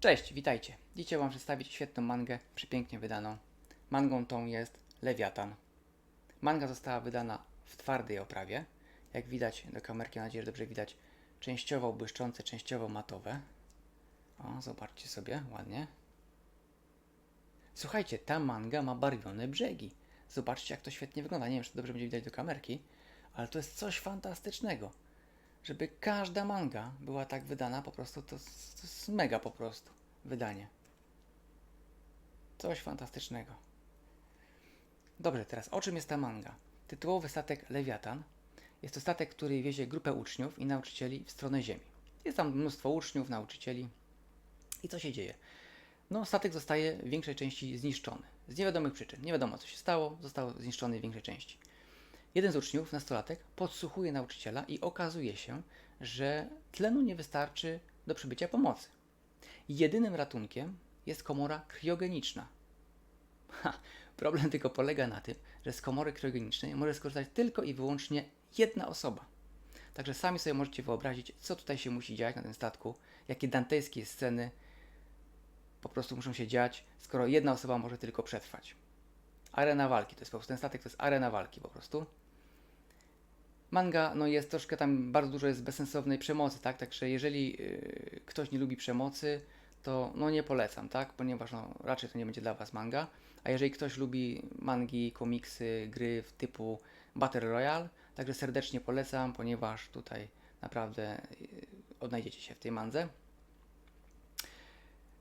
Cześć, witajcie. Dzisiaj mam przedstawić świetną mangę, przepięknie wydaną. Mangą tą jest Lewiatan. Manga została wydana w twardej oprawie. Jak widać do kamerki, mam nadzieję, że dobrze widać, częściowo błyszczące, częściowo matowe. O, zobaczcie sobie, ładnie. Słuchajcie, ta manga ma barwione brzegi. Zobaczcie, jak to świetnie wygląda. Nie wiem, czy to dobrze będzie widać do kamerki, ale to jest coś fantastycznego. Żeby każda manga była tak wydana, po prostu to, to jest mega po prostu wydanie. Coś fantastycznego. Dobrze, teraz o czym jest ta manga? Tytułowy statek Lewiatan jest to statek, który wiezie grupę uczniów i nauczycieli w stronę Ziemi. Jest tam mnóstwo uczniów, nauczycieli. I co się dzieje? No, statek zostaje w większej części zniszczony. Z niewiadomych przyczyn. Nie wiadomo, co się stało, został zniszczony w większej części. Jeden z uczniów, nastolatek, podsłuchuje nauczyciela i okazuje się, że tlenu nie wystarczy do przybycia pomocy. Jedynym ratunkiem jest komora kriogeniczna. Ha, problem tylko polega na tym, że z komory kriogenicznej może skorzystać tylko i wyłącznie jedna osoba. Także sami sobie możecie wyobrazić, co tutaj się musi dziać na tym statku, jakie dantejskie sceny po prostu muszą się dziać, skoro jedna osoba może tylko przetrwać. Arena walki, to jest po prostu ten statek, to jest arena walki po prostu. Manga, no jest troszkę tam, bardzo dużo jest bezsensownej przemocy, tak? Także jeżeli yy, ktoś nie lubi przemocy, to no nie polecam, tak? Ponieważ no, raczej to nie będzie dla Was manga. A jeżeli ktoś lubi mangi, komiksy, gry w typu Battle Royale, także serdecznie polecam, ponieważ tutaj naprawdę yy, odnajdziecie się w tej mandze.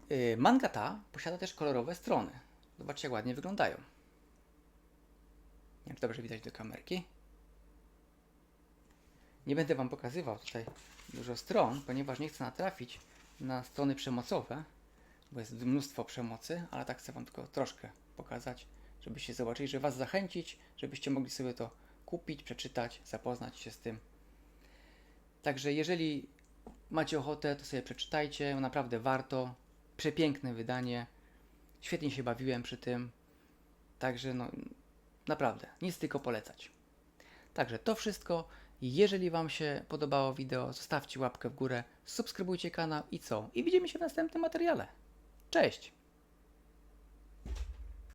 Yy, manga ta posiada też kolorowe strony. Zobaczcie, jak ładnie wyglądają. Dobrze widać do kamerki. Nie będę Wam pokazywał tutaj dużo stron, ponieważ nie chcę natrafić na strony przemocowe, bo jest mnóstwo przemocy, ale tak chcę Wam tylko troszkę pokazać, żebyście zobaczyli, że Was zachęcić, żebyście mogli sobie to kupić, przeczytać, zapoznać się z tym. Także jeżeli macie ochotę, to sobie przeczytajcie, naprawdę warto. Przepiękne wydanie. Świetnie się bawiłem przy tym. Także no, naprawdę, nic tylko polecać. Także to wszystko. Jeżeli Wam się podobało wideo, zostawcie łapkę w górę, subskrybujcie kanał i co? I widzimy się w następnym materiale. Cześć!